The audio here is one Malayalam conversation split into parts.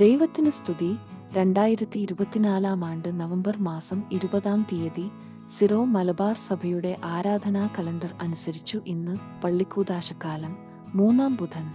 ദൈവത്തിന് സ്തുതി. രണ്ടായിരത്തി ഇരുപത്തിനാലാം ആണ്ട് നവംബർ മാസം ഇരുപതാം തീയതി സിറോ മലബാർ സഭയുടെ ആരാധനാ കലണ്ടർ അനുസരിച്ചു ഇന്ന് പള്ളിക്കൂതാശക്കാലം മൂന്നാം ബുധൻ.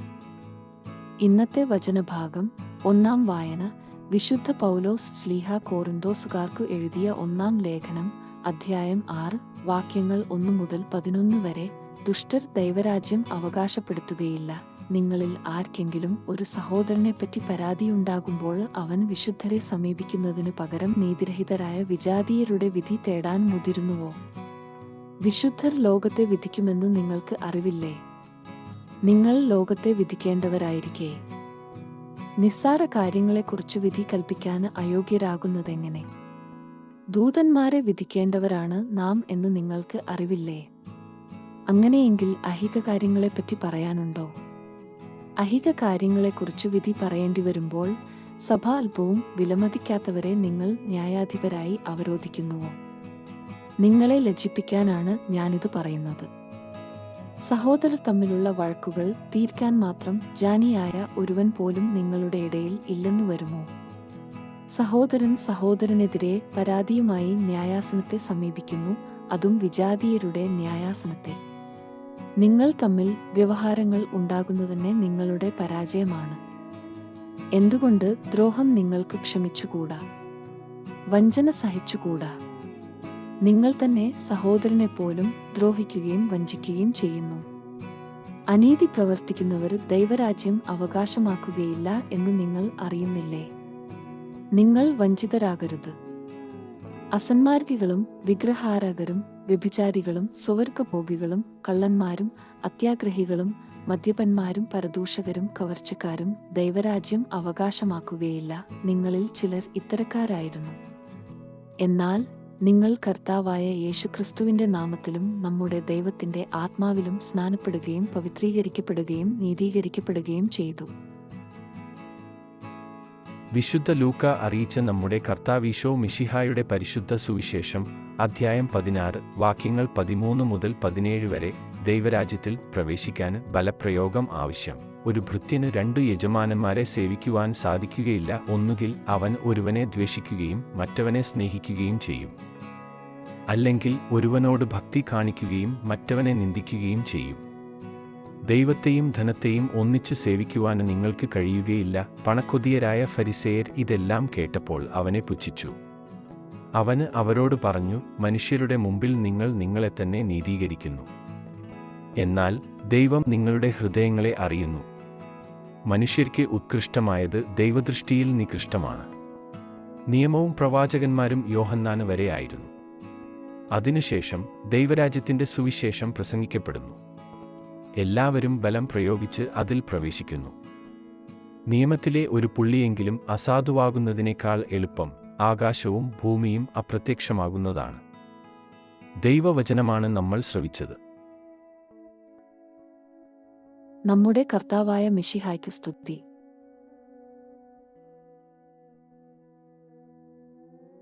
ഇന്നത്തെ വചനഭാഗം ഒന്നാം വായന വിശുദ്ധ പൗലോസ് സ്ലീഹ കോറിന്തോസുകാർക്കു എഴുതിയ ഒന്നാം ലേഖനം അധ്യായം ആറ് വാക്യങ്ങൾ ഒന്നു മുതൽ പതിനൊന്ന് വരെ ദുഷ്ടർ ദൈവരാജ്യം അവകാശപ്പെടുത്തുകയില്ല. നിങ്ങളിൽ ആർക്കെങ്കിലും ഒരു സഹോദരനെപ്പറ്റി പരാതിയുണ്ടാകുമ്പോൾ അവൻ വിശുദ്ധരെ സമീപിക്കുന്നതിനു പകരം നീതിരഹിതരായ വിജാതീയരുടെ വിധി തേടാൻ മുതിരുന്നുവോ? വിശുദ്ധർ ലോകത്തെ വിധിക്കുമെന്ന് നിങ്ങൾക്ക് അറിവില്ലേ? നിങ്ങൾ ലോകത്തെ വിധിക്കേണ്ടവരായിരിക്കേ. നിസ്സാര കാര്യങ്ങളെക്കുറിച്ച് വിധി കൽപ്പിക്കാൻ അയോഗ്യരാകുന്നതെങ്ങനെ? ദൂതന്മാരെ വിധിക്കേണ്ടവരാണ് നാം എന്ന് നിങ്ങൾക്ക് അറിവില്ലേ? അങ്ങനെയെങ്കിൽ അഹിക കാര്യങ്ങളെപ്പറ്റി പറയാനുണ്ടോ? അഹിക കാര്യങ്ങളെക്കുറിച്ച് വിധി പറയേണ്ടി വരുമ്പോൾ സഭ അല്പവും വിലമതിക്കാത്തവരെ നിങ്ങൾ ന്യായാധിപരായി അവരോധിക്കുന്നുവോ നിങ്ങളെ ലജ്ജിപ്പിക്കാനാണ് ഞാനിത് പറയുന്നത്. സഹോദരർ തമ്മിലുള്ള വഴക്കുകൾ തീർക്കാൻ മാത്രം ജാനിയായ ഒരുവൻ പോലും നിങ്ങളുടെ ഇടയിൽ ഇല്ലെന്നു വരുമോ? സഹോദരൻ സഹോദരനെതിരെ പരാതിയുമായി ന്യായാസനത്തെ സമീപിക്കുന്നു അതും വിജാതീയരുടെ ന്യായാസനത്തെ. നിങ്ങൾ തമ്മിൽ വ്യവഹാരങ്ങൾ ഉണ്ടാകുന്നതന്നെ നിങ്ങളുടെ പരാജയമാണ്. എന്തുകൊണ്ട് ദ്രോഹം നിങ്ങൾക്ക് ക്ഷമിച്ചുകൂടാ? വഞ്ചന സഹിച്ചുകൂടാ? നിങ്ങൾ തന്നെ സഹോദരനെ പോലും ദ്രോഹിക്കുകയും വഞ്ചിക്കുകയും ചെയ്യുന്നു. അനീതി പ്രവർത്തിക്കുന്നവർ ദൈവരാജ്യം അവകാശമാക്കുകയില്ല എന്ന് നിങ്ങൾ അറിയുന്നില്ലേ? നിങ്ങൾ വഞ്ചിതരാകരുത്. അസന്മാർഗികളും വിഗ്രഹാരാകരും വ്യഭിചാരികളും സ്വവർഗഭോഗികളും കള്ളന്മാരും അത്യാഗ്രഹികളും മദ്യപന്മാരും പരദൂഷകരും കവർച്ചക്കാരും ദൈവരാജ്യം അവകാശമാക്കുകയില്ല. നിങ്ങളിൽ ചിലർ ഇത്തരക്കാരായിരുന്നു. എന്നാൽ നിങ്ങൾ കർത്താവായ യേശുക്രിസ്തുവിന്റെ നാമത്തിലും നമ്മുടെ ദൈവത്തിന്റെ ആത്മാവിലും സ്നാനപ്പെടുകയും പവിത്രീകരിക്കപ്പെടുകയും നീതീകരിക്കപ്പെടുകയും ചെയ്തു. വിശുദ്ധ ലൂക്ക അറിയിച്ച നമ്മുടെ കർത്താവീശോ മിഷിഹായുടെ പരിശുദ്ധ സുവിശേഷം അധ്യായം പതിനാറ് വാക്യങ്ങൾ പതിമൂന്ന് മുതൽ പതിനേഴ് വരെ ദൈവരാജ്യത്തിൽ പ്രവേശിക്കാൻ ബലപ്രയോഗം ആവശ്യം. ഒരു ഭൃത്യന് രണ്ടു യജമാനന്മാരെ സേവിക്കുവാൻ സാധിക്കുകയില്ല ഒന്നുകിൽ അവൻ ഒരുവനെ ദ്വേഷിക്കുകയും മറ്റവനെ സ്നേഹിക്കുകയും ചെയ്യും. അല്ലെങ്കിൽ ഒരുവനോട് ഭക്തി കാണിക്കുകയും മറ്റവനെ നിന്ദിക്കുകയും ചെയ്യും. ദൈവത്തെയും ധനത്തെയും ഒന്നിച്ച് സേവിക്കുവാൻ നിങ്ങൾക്ക് കഴിയുകയില്ല. പണക്കൊതിയരായ ഫരിസേയർ ഇതെല്ലാം കേട്ടപ്പോൾ അവനെ പുച്ഛിച്ചു. അവന് അവരോട് പറഞ്ഞു മനുഷ്യരുടെ മുമ്പിൽ നിങ്ങൾ നിങ്ങളെ തന്നെ നീതീകരിക്കുന്നു. എന്നാൽ ദൈവം നിങ്ങളുടെ ഹൃദയങ്ങളെ അറിയുന്നു. മനുഷ്യർക്ക് ഉത്കൃഷ്ടമായത് ദൈവദൃഷ്ടിയിൽ നികൃഷ്ടമാണ്. നിയമവും പ്രവാചകന്മാരും യോഹന്നാന് വരെയായിരുന്നു അതിനുശേഷം ദൈവരാജ്യത്തിന്റെ സുവിശേഷം പ്രസംഗിക്കപ്പെടുന്നു. എല്ലാവരും ബലം പ്രയോഗിച്ച് അതിൽ പ്രവേശിക്കുന്നു. നിയമത്തിലെ ഒരു പുള്ളിയെങ്കിലും അസാധുവാകുന്നതിനേക്കാൾ എളുപ്പം ആകാശവും ഭൂമിയും അപ്രത്യക്ഷമാകുന്നതാണ്. ദൈവവചനമാണ് നമ്മൾ ശ്രവിച്ചത്. നമ്മുടെ കർത്താവായ മിഷിഹായ്ക്ക് സ്തുതി.